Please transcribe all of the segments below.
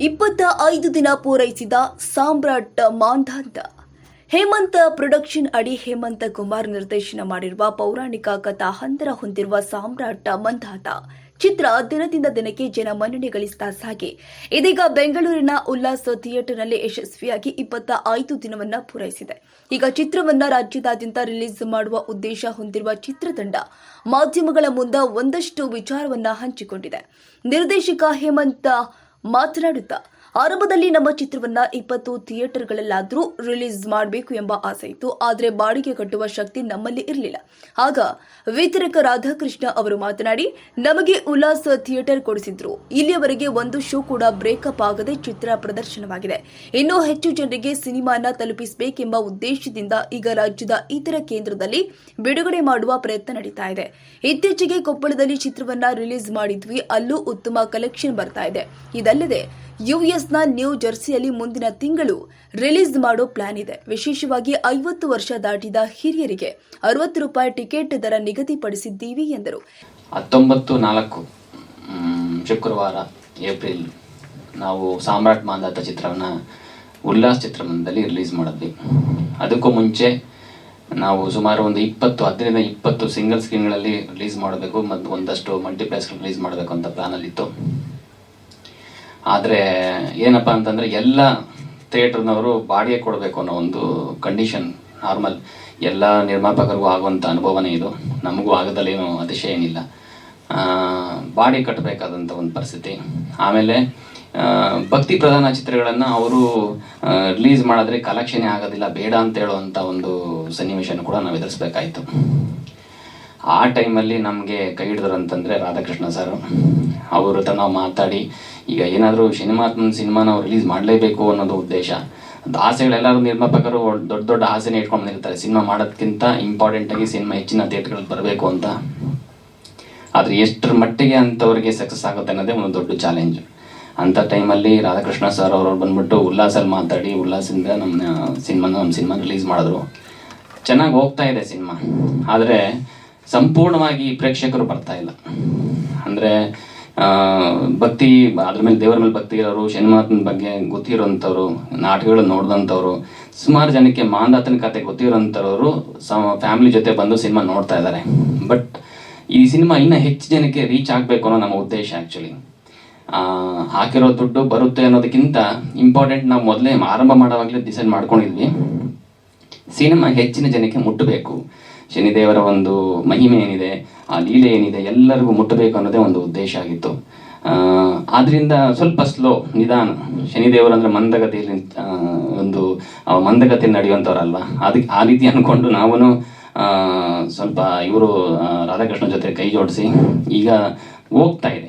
ಇಪ್ಪತ್ತ ಐದು ದಿನ ಪೂರೈಸಿದ ಸಾಮ್ರಾಟ್ ಮಾಂಧಾಂತ. ಹೇಮಂತ ಪ್ರೊಡಕ್ಷನ್ ಅಡಿ ಹೇಮಂತ ಕುಮಾರ್ ನಿರ್ದೇಶನ ಮಾಡಿರುವ ಪೌರಾಣಿಕ ಕಥಾ ಹಂತರ ಹೊಂದಿರುವ ಸಾಮ್ರಾಟ್ ಮಂಧಾತ. ಚಿತ್ರ ದಿನದಿಂದ ದಿನಕ್ಕೆ ಜನ ಮನ್ನಣೆ ಗಳಿಸ್ತಾ ಸಾಗಿ. ಇದೀಗ ಬೆಂಗಳೂರಿನ ಉಲ್ಲಾಸ ಥಿಯೇಟರ್ನಲ್ಲಿ ಯಶಸ್ವಿಯಾಗಿ ಇಪ್ಪತ್ತ ಐದು ದಿನವನ್ನ ಪೂರೈಸಿದೆ. ಈಗ ಚಿತ್ರವನ್ನ ರಾಜ್ಯದಾದ್ಯಂತ ರಿಲೀಸ್ ಮಾಡುವ ಉದ್ದೇಶ ಹೊಂದಿರುವ ಚಿತ್ರತಂಡ ಮಾಧ್ಯಮಗಳ ಮುಂದೆ ಒಂದಷ್ಟು ವಿಚಾರವನ್ನ ಹಂಚಿಕೊಂಡಿದೆ. ನಿರ್ದೇಶಕ ಹೇಮಂತ ಮಾತನಾಡುತ್ತಾ ಆರಂಭದಲ್ಲಿ ನಮ್ಮ ಚಿತ್ರವನ್ನ ಇಪ್ಪತ್ತು ಥಿಯೇಟರ್ಗಳಲ್ಲಾದರೂ ರಿಲೀಸ್ ಮಾಡಬೇಕು ಎಂಬ ಆಸೆ ಇತ್ತು. ಆದರೆ ಬಾಡಿಗೆ ಕಟ್ಟುವ ಶಕ್ತಿ ನಮ್ಮಲ್ಲಿ ಇರಲಿಲ್ಲ. ಆಗ ವಿತರಕ ರಾಧಾಕೃಷ್ಣ ಅವರು ಮಾತನಾಡಿ, ನಮಗೆ ಉಲ್ಲಾಸ ಥಿಯೇಟರ್ ಕೊಡಿಸಿದ್ರು. ಇಲ್ಲಿಯವರೆಗೆ ಒಂದು ಶೋ ಕೂಡ ಬ್ರೇಕಪ್ ಆಗದೆ ಚಿತ್ರ ಪ್ರದರ್ಶನವಾಗಿದೆ. ಇನ್ನೂ ಹೆಚ್ಚು ಜನರಿಗೆ ಸಿನಿಮಾನ ತಲುಪಿಸಬೇಕೆಂಬ ಉದ್ದೇಶದಿಂದ ಈಗ ರಾಜ್ಯದ ಇತರ ಕೇಂದ್ರದಲ್ಲಿ ಬಿಡುಗಡೆ ಮಾಡುವ ಪ್ರಯತ್ನ ನಡೀತಾ ಇದೆ. ಇತ್ತೀಚೆಗೆ ಕೊಪ್ಪಳದಲ್ಲಿ ಚಿತ್ರವನ್ನ ರಿಲೀಸ್ ಮಾಡಿದ್ವಿ. ಅಲ್ಲೂ ಉತ್ತಮ ಕಲೆಕ್ಷನ್ ಬರ್ತಾ ಇದೆ. ಇದಲ್ಲದೆ ಯುಎಸ್ನ ನ್ಯೂ ಜರ್ಸಿಯಲ್ಲಿ ಮುಂದಿನ ತಿಂಗಳು ರಿಲೀಸ್ ಮಾಡೋ ಪ್ಲಾನ್ ಇದೆ. ವಿಶೇಷವಾಗಿ ಐವತ್ತು ವರ್ಷ ದಾಟಿದ ಹಿರಿಯರಿಗೆ ಅರವತ್ತು ರೂಪಾಯಿ ಟಿಕೆಟ್ ದರ ನಿಗದಿಪಡಿಸಿದ್ದೀವಿ ಎಂದರು. ಹತ್ತೊಂಬತ್ತು ನಾಲ್ಕು ಶುಕ್ರವಾರ ಏಪ್ರಿಲ್ ನಾವು ಸಾಮ್ರಾಟ್ ಮಾಂದಾತ ಚಿತ್ರವನ್ನು ಉಲ್ಲಾಸ್ ಚಿತ್ರಮಂದಿರದಲ್ಲಿ ರಿಲೀಸ್ ಮಾಡಿದ್ವಿ. ಅದಕ್ಕೂ ಮುಂಚೆ ನಾವು ಸುಮಾರು ಒಂದು ಇಪ್ಪತ್ತು ಹದಿನೈದು ಇಪ್ಪತ್ತು ಸಿಂಗಲ್ ಸ್ಕ್ರೀನ್ಗಳಲ್ಲಿ ರಿಲೀಸ್ ಮಾಡಬೇಕು ಮತ್ತು ಒಂದಷ್ಟು ಮಲ್ಟಿಪ್ಲೆಕ್ಸ್ ರಿಲೀಸ್ ಮಾಡಬೇಕು ಅಂತ ಪ್ಲ್ಯಾನಲ್ಲಿತ್ತು ಆದರೆ ಏನಪ್ಪ ಅಂತಂದರೆ ಎಲ್ಲ ಥಿಯೇಟ್ರ್ನವರು ಬಾಡಿಗೆ ಕೊಡಬೇಕು ಅನ್ನೋ ಒಂದು ಕಂಡೀಷನ್ ನಾರ್ಮಲ್ ಎಲ್ಲ ನಿರ್ಮಾಪಕರಿಗೂ ಆಗುವಂಥ ಅನುಭವನೇ ಇದು. ನಮಗೂ ಆಗದಲ್ಲೇನು ಅತಿಶಯ ಏನಿಲ್ಲ ಬಾಡಿ ಕಟ್ಟಬೇಕಾದಂಥ ಒಂದು ಪರಿಸ್ಥಿತಿ. ಆಮೇಲೆ ಭಕ್ತಿ ಪ್ರಧಾನ ಚಿತ್ರಗಳನ್ನು ಅವರು ರಿಲೀಸ್ ಮಾಡಿದ್ರೆ ಕಲೆಕ್ಷನೇ ಆಗೋದಿಲ್ಲ, ಬೇಡ ಅಂತ ಹೇಳುವಂಥ ಒಂದು ಸನ್ನಿವೇಶನ ಕೂಡ ನಾವು ಎದುರಿಸ್ಬೇಕಾಯಿತು. ಆ ಟೈಮಲ್ಲಿ ನಮಗೆ ಕೈ ಹಿಡಿದ್ರು ಅಂತಂದರೆ ರಾಧಾಕೃಷ್ಣ ಸರ್. ಅವ್ರ ಹತ್ರ ಮಾತಾಡಿ, ಈಗ ಏನಾದರೂ ಸಿನಿಮಾ ಸಿನಿಮಾ ನಾವು ರಿಲೀಸ್ ಮಾಡಲೇಬೇಕು ಅನ್ನೋದು ಉದ್ದೇಶ. ಆಸೆಗಳೆಲ್ಲರೂ ನಿರ್ಮಾಪಕರು ದೊಡ್ಡ ದೊಡ್ಡ ಆಸೆನೇ ಇಟ್ಕೊಂಡು ಬಂದಿರ್ತಾರೆ. ಸಿನಿಮಾ ಮಾಡೋದಕ್ಕಿಂತ ಇಂಪಾರ್ಟೆಂಟಾಗಿ ಸಿನಿಮಾ ಹೆಚ್ಚಿನ ಥಿಯೇಟ್ರ್ಗಳಿಗೆ ಬರಬೇಕು ಅಂತ. ಆದರೆ ಎಷ್ಟರ ಮಟ್ಟಿಗೆ ಅಂಥವ್ರಿಗೆ ಸಕ್ಸಸ್ ಆಗುತ್ತೆ ಅನ್ನೋದೇ ಒಂದು ದೊಡ್ಡ ಚಾಲೆಂಜ್ ಅಂಥ ಟೈಮಲ್ಲಿ ರಾಧಾಕೃಷ್ಣ ಸರ್ ಅವರು ಬಂದ್ಬಿಟ್ಟು ಉಲ್ಲಾಸಲ್ಲಿ ಮಾತಾಡಿ ಉಲ್ಲಾಸಿಂದ ನಮ್ಮ ಸಿನಿಮಾನ ನಮ್ಮ ಸಿನಿಮಾ ರಿಲೀಸ್ ಮಾಡಿದ್ರು. ಚೆನ್ನಾಗಿ ಹೋಗ್ತಾ ಇದೆ ಸಿನಿಮಾ. ಆದರೆ ಸಂಪೂರ್ಣವಾಗಿ ಪ್ರೇಕ್ಷಕರು ಬರ್ತಾ ಇಲ್ಲ. ಅಂದರೆ ಭಕ್ತಿ, ಅದ್ರ ಮೇಲೆ ದೇವರ ಮೇಲೆ ಭಕ್ತಿ ಇರೋರು ಶನಿಮಾತನ ಬಗ್ಗೆ ಗೊತ್ತಿರೋಂಥವ್ರು ನಾಟಕಗಳು ನೋಡಿದಂಥವ್ರು, ಸುಮಾರು ಜನಕ್ಕೆ ಮಾಂದಾತನ ಕತೆ ಗೊತ್ತಿರೋಂಥವ್ರು ಫ್ಯಾಮಿಲಿ ಜೊತೆ ಬಂದು ಸಿನಿಮಾ ನೋಡ್ತಾ ಇದ್ದಾರೆ. ಬಟ್, ಈ ಸಿನಿಮಾ ಇನ್ನೂ ಹೆಚ್ಚು ಜನಕ್ಕೆ ರೀಚ್ ಆಗಬೇಕು ಅನ್ನೋ ನಮ್ಮ ಉದ್ದೇಶ ಆ್ಯಕ್ಚುಲಿ ಹಾಕಿರೋ ದುಡ್ಡು ಬರುತ್ತೆ ಅನ್ನೋದಕ್ಕಿಂತ ಇಂಪಾರ್ಟೆಂಟ್ ನಾವು ಮೊದಲೇ ಆರಂಭ ಮಾಡೋವಾಗಲೇ ಡಿಸೈಡ್ ಮಾಡ್ಕೊಂಡಿದ್ವಿ. ಸಿನಿಮಾ ಹೆಚ್ಚಿನ ಜನಕ್ಕೆ ಮುಟ್ಟಬೇಕು. ಶನಿದೇವರ ಒಂದು ಮಹಿಮೆ ಏನಿದೆ, ಆ ಲೀಲೆ ಏನಿದೆ, ಎಲ್ಲರಿಗೂ ಮುಟ್ಟಬೇಕು ಅನ್ನೋದೇ ಒಂದು ಉದ್ದೇಶ ಆಗಿತ್ತು. ಆದ್ದರಿಂದ ಸ್ವಲ್ಪ ಸ್ಲೋ ನಿಧಾನ. ಶನಿದೇವರು ಅಂದರೆ ಮಂದಗತಿಯಲ್ಲಿ ಒಂದು ಮಂದಗತಿಯಲ್ಲಿ ನಡೆಯುವಂಥವ್ರಲ್ವ? ಅದಕ್ಕೆ ಆ ರೀತಿ ಅಂದ್ಕೊಂಡು ನಾವೂ ಸ್ವಲ್ಪ ಇವರು ರಾಧಾಕೃಷ್ಣ ಜೊತೆ ಕೈ ಜೋಡಿಸಿ ಈಗ ಹೋಗ್ತಾ ಇದೆ.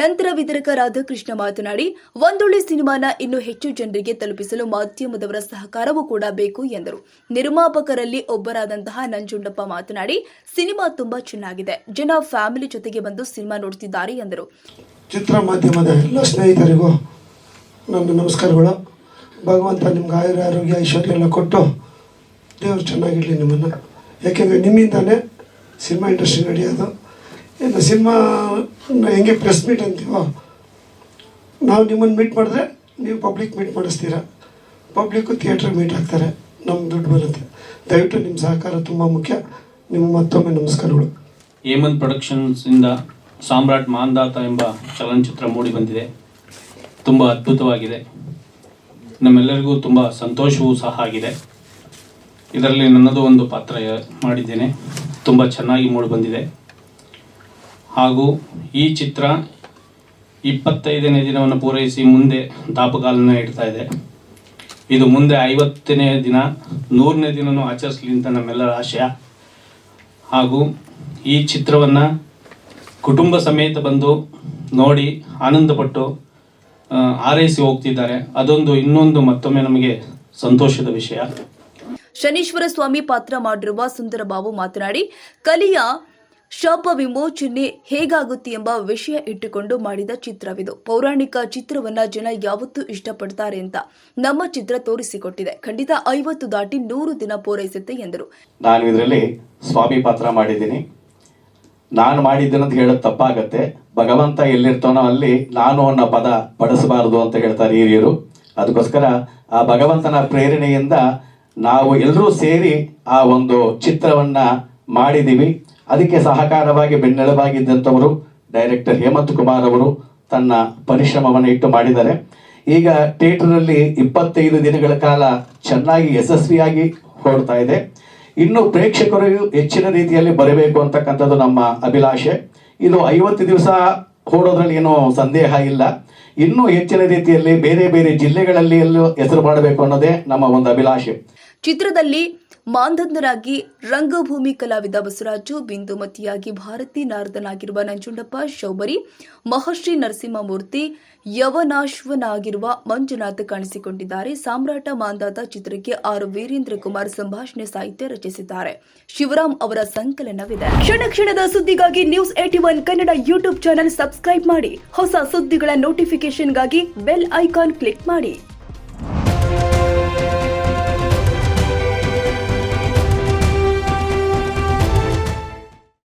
ನಂತರ ವಿತರಕ ರಾಧಾಕೃಷ್ಣ ಮಾತನಾಡಿ, ಒಂದೊಳ್ಳೆ ಸಿನಿಮಾನ ಇನ್ನು ಹೆಚ್ಚು ಜನರಿಗೆ ತಲುಪಿಸಲು ಮಾಧ್ಯಮದವರ ಸಹಕಾರವೂ ಕೂಡ ಬೇಕು ಎಂದರು. ನಿರ್ಮಾಪಕರಲ್ಲಿ ಒಬ್ಬರಾದಂತಹ ನಂಜುಂಡಪ್ಪ ಮಾತನಾಡಿ, ಸಿನಿಮಾ ತುಂಬಾ ಚೆನ್ನಾಗಿದೆ. ಜನ ಫ್ಯಾಮಿಲಿ ಜೊತೆಗೆ ಬಂದು ಸಿನಿಮಾ ನೋಡ್ತಿದ್ದಾರೆ ಎಂದರು. ಚಿತ್ರ ಮಾಧ್ಯಮದ ಎಲ್ಲ ಸ್ನೇಹಿತರಿಗೂ ನನ್ನ ನಮಸ್ಕಾರಗಳು. ಭಗವಂತ ನಿಮ್ಗೆ ಆಯುರ ಆರೋಗ್ಯ, ಐಶ್ವರ್ಯ ಎಲ್ಲ ಕೊಟ್ಟು ದೇವರು ಚೆನ್ನಾಗಿರಲಿ ನಿಮ್ಮನ್ನು. ಯಾಕೆಂದರೆ ನಿಮ್ಮಿಂದಲೇ ಸಿನಿಮಾ ಇಂಡಸ್ಟ್ರಿ ನಡೆಯೋದು. ಇನ್ನು ಸಿನಿಮಾ ಹೆಂಗೆ ಪ್ರೆಸ್ ಮೀಟ್ ಅಂತೀವೋ, ನಾವು ನಿಮ್ಮನ್ನು ಮೀಟ್ ಮಾಡಿದ್ರೆ ನೀವು ಪಬ್ಲಿಕ್ ಮೀಟ್ ಮಾಡಿಸ್ತೀರ. ಪಬ್ಲಿಕ್ಕು ಥಿಯೇಟ್ರಿಗೆ ಮೀಟ್ ಆಗ್ತಾರೆ ನಮ್ಮ ದುಡ್ಡು ಬರುತ್ತೆ. ದಯವಿಟ್ಟು ನಿಮ್ಮ ಸಹಕಾರ ತುಂಬ ಮುಖ್ಯ. ನಿಮ್ಮ ಮತ್ತೊಮ್ಮೆ ನಮಸ್ಕಾರಗಳು. ಹೇಮಂತ್ ಪ್ರೊಡಕ್ಷನ್ಸಿಂದ ಸಾಮ್ರಾಟ್ ಮಾಂದಾತ ಎಂಬ ಚಲನಚಿತ್ರ ಮೂಡಿ ಬಂದಿದೆ. ತುಂಬ ಅದ್ಭುತವಾಗಿದೆ. ನಮ್ಮೆಲ್ಲರಿಗೂ ತುಂಬ ಸಂತೋಷವೂ ಸಹ ಆಗಿದೆ. ಇದರಲ್ಲಿ ನನ್ನದು ಒಂದು ಪಾತ್ರ ಮಾಡಿದ್ದೇನೆ. ತುಂಬ ಚೆನ್ನಾಗಿ ಮೂಡಿ ಬಂದಿದೆ. ಹಾಗೂ ಈ ಚಿತ್ರ ಇಪ್ಪತ್ತೈದನೇ ದಿನವನ್ನು ಪೂರೈಸಿ ಮುಂದೆ ದಾಪುಗಾಲನ್ನ ಇಡ್ತಾ ಇದೆ. ಇದು ಮುಂದೆ ಐವತ್ತನೇ ದಿನ, ನೂರನೇ ದಿನನೂ ಆಚರಿಸಲಿ ಅಂತ ನಮ್ಮೆಲ್ಲರ ಆಶಯ. ಹಾಗೂ ಈ ಚಿತ್ರವನ್ನು ಕುಟುಂಬ ಸಮೇತ ಬಂದು ನೋಡಿ ಆನಂದಪಟ್ಟು ಆರೈಸಿ ಹೋಗ್ತಿದ್ದಾರೆ. ಅದೊಂದು ಇನ್ನೊಂದು ಮತ್ತೊಮ್ಮೆ ನಮಗೆ ಸಂತೋಷದ ವಿಷಯ. ಶನೀಶ್ವರ ಸ್ವಾಮಿ ಪಾತ್ರ ಮಾಡಿರುವ ಸುಂದರಬಾಬು ಮಾತನಾಡಿ, ಕಲಿಯ ಶಾಪ ವಿಮೋಚನೆ ಹೇಗಾಗುತ್ತೆ ಎಂಬ ವಿಷಯ ಇಟ್ಟುಕೊಂಡು ಮಾಡಿದ ಚಿತ್ರವಿದು. ಪೌರಾಣಿಕ ಚಿತ್ರವನ್ನ ಜನ ಯಾವತ್ತೂ ಇಷ್ಟಪಡ್ತಾರೆ ಅಂತ ನಮ್ಮ ಚಿತ್ರ ತೋರಿಸಿಕೊಟ್ಟಿದೆ. ಖಂಡಿತ ಐವತ್ತು ದಾಟಿ ನೂರು ದಿನ ಪೂರೈಸುತ್ತೆ ಎಂದರು. ನಾನು ಇದರಲ್ಲಿ ಸ್ವಾಮಿ ಪಾತ್ರ ಮಾಡಿದ್ದೀನಿ. ನಾನು ಮಾಡಿದ್ದೇನಂತ ಹೇಳೋದು ತಪ್ಪಾಗತ್ತೆ. ಭಗವಂತ ಎಲ್ಲಿರ್ತಾನೋ ಅಲ್ಲಿ ನಾನು ಅನ್ನೋ ಪದ ಬಳಸಬಾರದು ಅಂತ ಹೇಳ್ತಾರೆ ಹಿರಿಯರು. ಅದಕ್ಕೋಸ್ಕರ ಆ ಭಗವಂತನ ಪ್ರೇರಣೆಯಿಂದ ನಾವು ಎಲ್ಲರೂ ಸೇರಿ ಆ ಒಂದು ಚಿತ್ರವನ್ನ ಮಾಡಿದ್ದೀವಿ. ಅದಕ್ಕೆ ಸಹಕಾರವಾಗಿ ಬೆನ್ನೆಲುಬಾಗಿದ್ದಂಥವರು ಡೈರೆಕ್ಟರ್ ಹೇಮಂತ್ ಕುಮಾರ್ ಅವರು ತನ್ನ ಪರಿಶ್ರಮವನ್ನು ಇಟ್ಟು ಮಾಡಿದ್ದಾರೆ. ಈಗ ಥಿಯೇಟರಲ್ಲಿ ಇಪ್ಪತ್ತೈದು ದಿನಗಳ ಕಾಲ ಚೆನ್ನಾಗಿ ಯಶಸ್ವಿಯಾಗಿ ಹೊರಡ್ತಾ ಇದೆ. ಇನ್ನು ಪ್ರೇಕ್ಷಕರು ಹೆಚ್ಚಿನ ರೀತಿಯಲ್ಲಿ ಬರಬೇಕು ಅಂತಕ್ಕಂಥದ್ದು ನಮ್ಮ ಅಭಿಲಾಷೆ. ಇದು ಐವತ್ತು ದಿವಸ ಓಡೋದ್ರಲ್ಲಿ ಏನು ಸಂದೇಹ ಇಲ್ಲ. ಇನ್ನೂ ಹೆಚ್ಚಿನ ರೀತಿಯಲ್ಲಿ ಬೇರೆ ಬೇರೆ ಜಿಲ್ಲೆಗಳಲ್ಲಿ ಎಲ್ಲೂ ಹೆಸರು ಮಾಡಬೇಕು ಅನ್ನೋದೇ ನಮ್ಮ ಒಂದು ಅಭಿಲಾಷೆ. ಚಿತ್ರದಲ್ಲಿ ಮಾಂಧಂದರಾಗಿ ರಂಗಭೂಮಿ ಕಲಾವಿದ ಬಸವರಾಜು ಬಿಂದುಮತಿಯಾಗಿ ಭಾರತಿ ನಾರದನಾಗಿರುವ ನಂಜುಂಡಪ್ಪ ಶೌಬರಿ, ಮಹರ್ಷಿ ನರಸಿಂಹಮೂರ್ತಿ, ಯವನಾಶ್ವನಾಗಿರುವ ಮಂಜುನಾಥ್ ಕಾಣಿಸಿಕೊಂಡಿದ್ದಾರೆ. ಸಾಮ್ರಾಟ ಮಾಂದಾತ ಚಿತ್ರಕ್ಕೆ ಆರ್ ವೀರೇಂದ್ರ ಕುಮಾರ್ ಸಂಭಾಷಣೆ ಸಾಹಿತ್ಯ ರಚಿಸಿದ್ದಾರೆ. ಶಿವರಾಮ್ ಅವರ ಸಂಕಲನವಿದೆ. ಕ್ಷಣ ಕ್ಷಣದ ಸುದ್ದಿಗಾಗಿ news eighty one Kannada YouTube channel subscribe ಮಾಡಿ. ಹೊಸ ಸುದ್ದಿಗಳ ನೋಟಿಫಿಕೇಶನ್ಗಾಗಿ ಬೆಲ್ ಐಕಾನ್ ಕ್ಲಿಕ್ ಮಾಡಿ.